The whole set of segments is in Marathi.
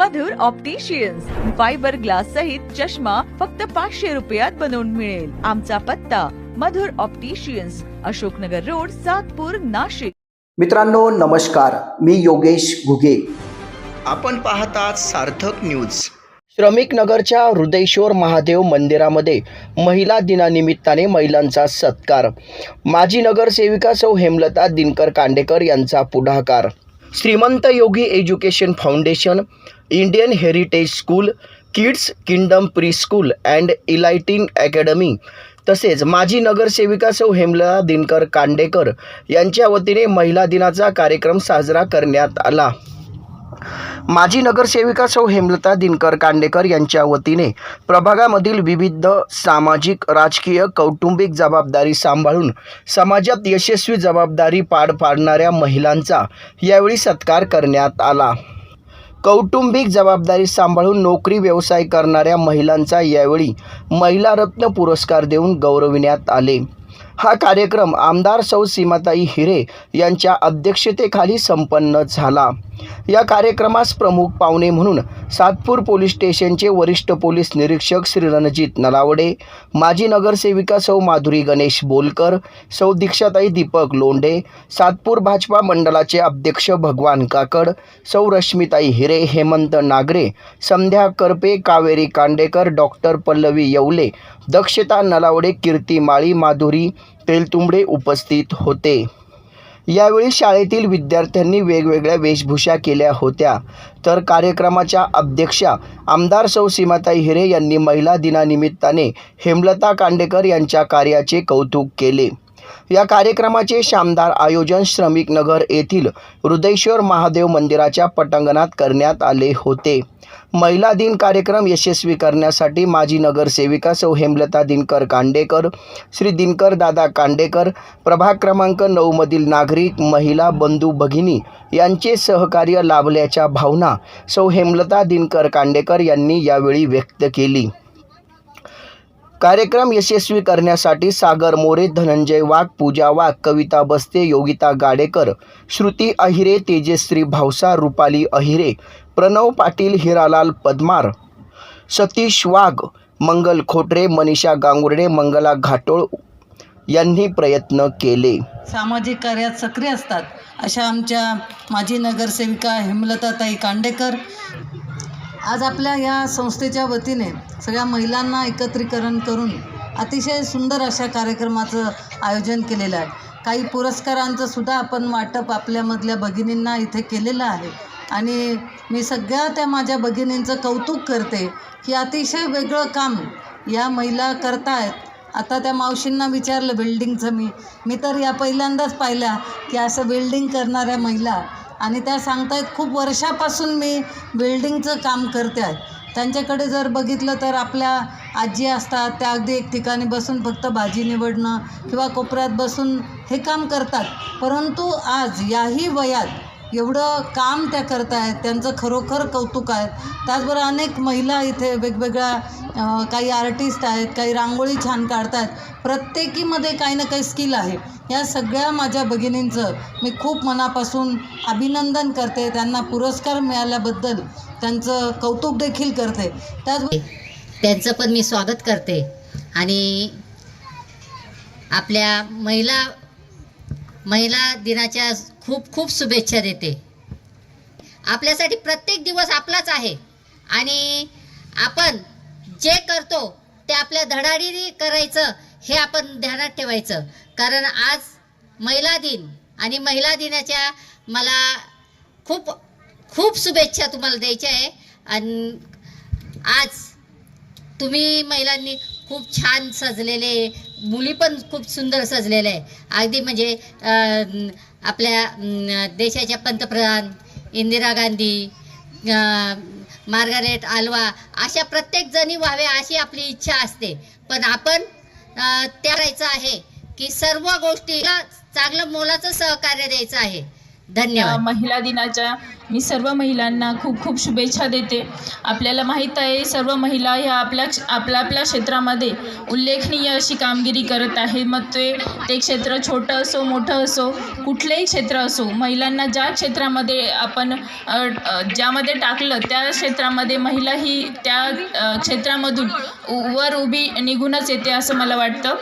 मधुर ऑप्टिशियन्स फायबर ग्लास सहित चष्मा फक्त पाचशे रुपयात बनवून मिळेल. आमचा पत्ता मधुर ऑप्टिशियन्स अशोकनगर रोड सातपूर नाशिक. मित्रांनो नमस्कार. मी योगेश घुगे. आपण पाहतात सार्थक न्यूज श्रमिक नगरच्या हृदयश्वर महादेव मंदिरामध्ये महिला दिनानिमित्ताने महिलांचा सत्कार. माजी नगरसेविका सौ हेमलता दिनकर कांडेकर यांचा पुढाकार. Shrimant Yogi education foundation Indian heritage school kids kingdom pre school and eliting academy तसेच माजी नगरसेविका सौ हेमला दिनकर कांडेकर यांच्या वतीने महिला दिनाचा कार्यक्रम साजरा करण्यात आला. माजी नगरसेविका सौ हेमलता दिनकर कांडेकर यांच्या वतीने प्रभागामधील विविध सामाजिक राजकीय कौटुंबिक जबाबदारी सांभाळून समाजात यशस्वी जबाबदारी पार पाडणाऱ्या महिलांचा यावेळी सत्कार करण्यात आला. कौटुंबिक जबाबदारी सांभाळून नोकरी व्यवसाय करणाऱ्या महिलांचा यावेळी महिला रत्न पुरस्कार देऊन गौरविण्यात आले. हा कार्यक्रम आमदार सौ सीमाताई हिरे यांच्या अध्यक्षतेखाली संपन्न झाला. या कार्यक्रमास प्रमुख पाहुणे म्हणून सातपूर पोलीस स्टेशनचे वरिष्ठ पोलीस निरीक्षक श्री रणजित नलावडे माजी नगरसेविका सौ माधुरी गणेश बोलकर सौ दीक्षाताई दीपक लोंढे सातपूर भाजपा मंडळाचे अध्यक्ष भगवान काकड सौ रश्मिताई हिरे हेमंत नागरे संध्या करपे कावेरी कांडेकर डॉक्टर पल्लवी येवले दक्षता नलावडे कीर्ती माळी माधुरी तेलतुंबडे उपस्थित होते. यावेळी शाळेतील विद्यार्थ्यांनी वेगवेगळ्या वेशभूषा केल्या होत्या. तर कार्यक्रमाच्या अध्यक्षा आमदार सौ सीमाताई हिरे यांनी महिला दिनानिमित्ताने हेमलता कांडेकर यांच्या कार्याचे कौतुक केले. या कार्यक्रमाचे शानदार आयोजन श्रमिक नगर येथील हृदयेश्वर महादेव मंदिराच्या पटांगणात करण्यात आले होते. महिला दिन कार्यक्रम यशस्वी करण्यासाठी माजी नगरसेविका सौ हेमलता दिनकर कांडेकर श्री दिनकर दादा कांडेकर प्रभाग क्रमांक नऊमधील नागरिक महिला बंधू भगिनी यांचे सहकार्य लाभल्याच्या भावना सौ हेमलता दिनकर कांडेकर यांनी यावेळी व्यक्त केली. कार्यक्रम यशस्वी करण्यासाठी सागर मोरे धनंजय वाघ पूजा वाघ कविता बस्ते योगिता गाडेकर श्रुती अहिरे तेजश्री भावसा रुपाली अहिरे प्रणव पाटील हिरालाल पद्मार सतीश वाघ मंगल खोटरे मनीषा गांगुर्डे मंगला घाटोळ यांनी प्रयत्न केले. सामाजिक कार्यात सक्रिय असतात अशा आमच्या माजी नगरसेविका हेमलताताई कांडेकर. आज आपल्या या संस्थेच्या वतीने सगळ्या महिलांना एकत्रीकरण करून अतिशय सुंदर अशा कार्यक्रमाचं आयोजन केलेलं आहे. काही पुरस्कारांचं सुद्धा आपण वाटप आपल्यामधल्या भगिनींना इथे केलेलं आहे. आणि मी सगळ्या त्या माझ्या भगिनींचं कौतुक करते की अतिशय वेगळं काम या महिला करतायत. आता त्या मावशींना विचारलं बिल्डिंगचं मी. मी तर या पहिल्यांदाच पाहिल्या की असं बिल्डिंग करणाऱ्या महिला. आणि त्या सांगतायत खूप वर्षापासून मी बिल्डिंगचं काम करते आहे. त्यांच्याकडे जर बघितलं तर आपल्या आजी असतात त्या अगदी एक ठिकाणी बसून फक्त भाजी निवडणं किंवा कोपऱ्यात बसून हे काम करतात. परंतु आज याही वयात एवढं काम त्या करत आहेत त्यांचं खरोखर कौतुक आहे. त्याचबरोबर अनेक महिला इथे वेगवेगळ्या काही आर्टिस्ट आहेत काही रांगोळी छान काढतात प्रत्येकीमध्ये काही ना काही स्किल आहे. या सगळ्या माझ्या भगिनींचं मी खूप मनापासून अभिनंदन करते. त्यांना पुरस्कार मिळाल्याबद्दल त्यांचं कौतुक देखील करते. त्याचबरोबर त्यांचं पण मी स्वागत करते. आणि आपल्या महिला महिला दिनाच्या खूप खूप शुभेच्छा देते. आपल्यासाठी प्रत्येक दिवस आपलाच आहे. आणि आपण जे करतो ते आपल्या धडाडीने करायचं हे आपण ध्यानात ठेवायचं. कारण आज महिला दिन आणि महिला दिनाच्या मला खूप खूप शुभेच्छा तुम्हाला द्यायच्या आहे. आणि आज तुम्ही महिलांनी खूप छान सजलेले मुली पण खूप सुंदर सजलेले आहे. अगदी म्हणजे आपल्या देशाच्या पंतप्रधान इंदिरा गांधी मार्गारेट आल्वा अशा प्रत्येक जणी व्हाव्या अशी आपली इच्छा असते. पण आपण त्या करायचं आहे की सर्व गोष्टीला चांगलं मोलाचं सहकार्य द्यायचं आहे. धन्यवाद. महिला दिनाच्या मी सर्व महिलांना खूप खूप शुभेच्छा देते. आपल्याला माहीत आहे सर्व महिला ह्या आपल्या आपल्या आपल्या क्षेत्रामध्ये उल्लेखनीय अशी कामगिरी करत आहे. मग ते ते क्षेत्र छोटं असो मोठं असो कुठलेही क्षेत्र असो महिलांना ज्या क्षेत्रामध्ये आपण ज्यामध्ये टाकलं त्या क्षेत्रामध्ये महिला ही त्या क्षेत्रामधून वर उभी निघूनच येते असं मला वाटतं.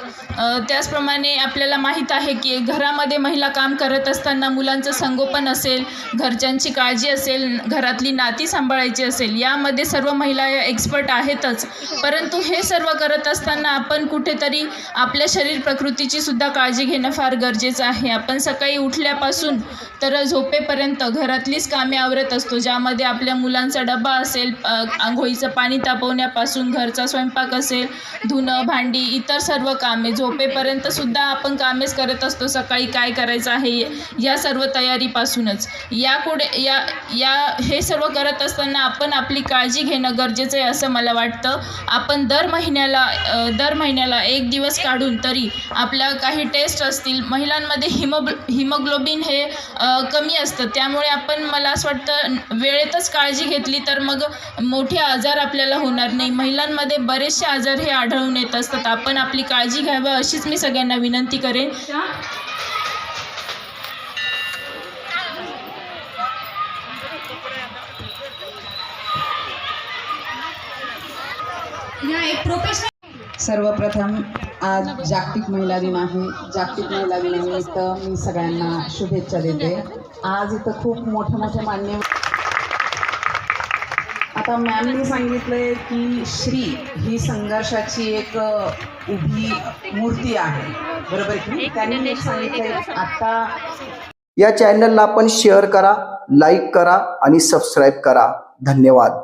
त्याचप्रमाणे आपल्याला माहीत आहे की घरामध्ये महिला काम करत असताना मुलांचं संगोपन असेल घरच्यांची काळजी असेल घरातली नाती सांभाळायची असेल यामध्ये सर्व महिला या एक्सपर्ट आहेतच. परंतु हे सर्व करत असताना आपण कुठेतरी आपल्या शरीर प्रकृतीची सुद्धा काळजी घेणं फार गरजेचं आहे. आपण सकाळी उठल्यापासून तर झोपेपर्यंत घरातलीच कामे आवरत असतो ज्यामध्ये आपल्या मुलांचा डबा असेल आंघोळीचं पाणी तापवण्यापासून घरचा स्वयंपाक असेल धुणं भांडी इतर सर्व कामे झोपेपर्यंत सुद्धा आपण कामेच करत असतो. सकाळी काय करायचं आहे? या सर्व तयारीपासूनच. यापुढे या या हे सर्व करत असताना आपण आपली काळजी घेणं गरजेचं आहे असं मला वाटतं. आपण दर महिन्याला दर महिन्याला एक दिवस काढून तरी आपल्या काही टेस्ट असतील. महिलांमध्ये हिमोग्लो हिमोग्लोबिन हे कमी असतं. त्यामुळे आपण मला असं वाटतं वेळेतच काळजी घेतली तर मग मोठे आजार आपल्याला होणार नाही. महिलांमध्ये बरेचसे आजार हे आढळून येत असतात. आपण आपली काळजी घ्यावं अशीच मी सगळ्यांना विनंती करेन. सर्वप्रथम आज जागतिक महिला दिन आहे. जागतिक महिला दिनानिमित्त मी सगळ्यांना शुभेच्छा देते. आज इथं खूप मोठे मोठे मान्य आता मॅमनी सांगितलंय की श्री ही संघर्षाची एक उभी मूर्ती आहे. बरोबर की त्यांनी एक सांगितलंय आता या चॅनलला आपण शेअर करा लाईक करा आणि सबस्क्राईब करा. धन्यवाद.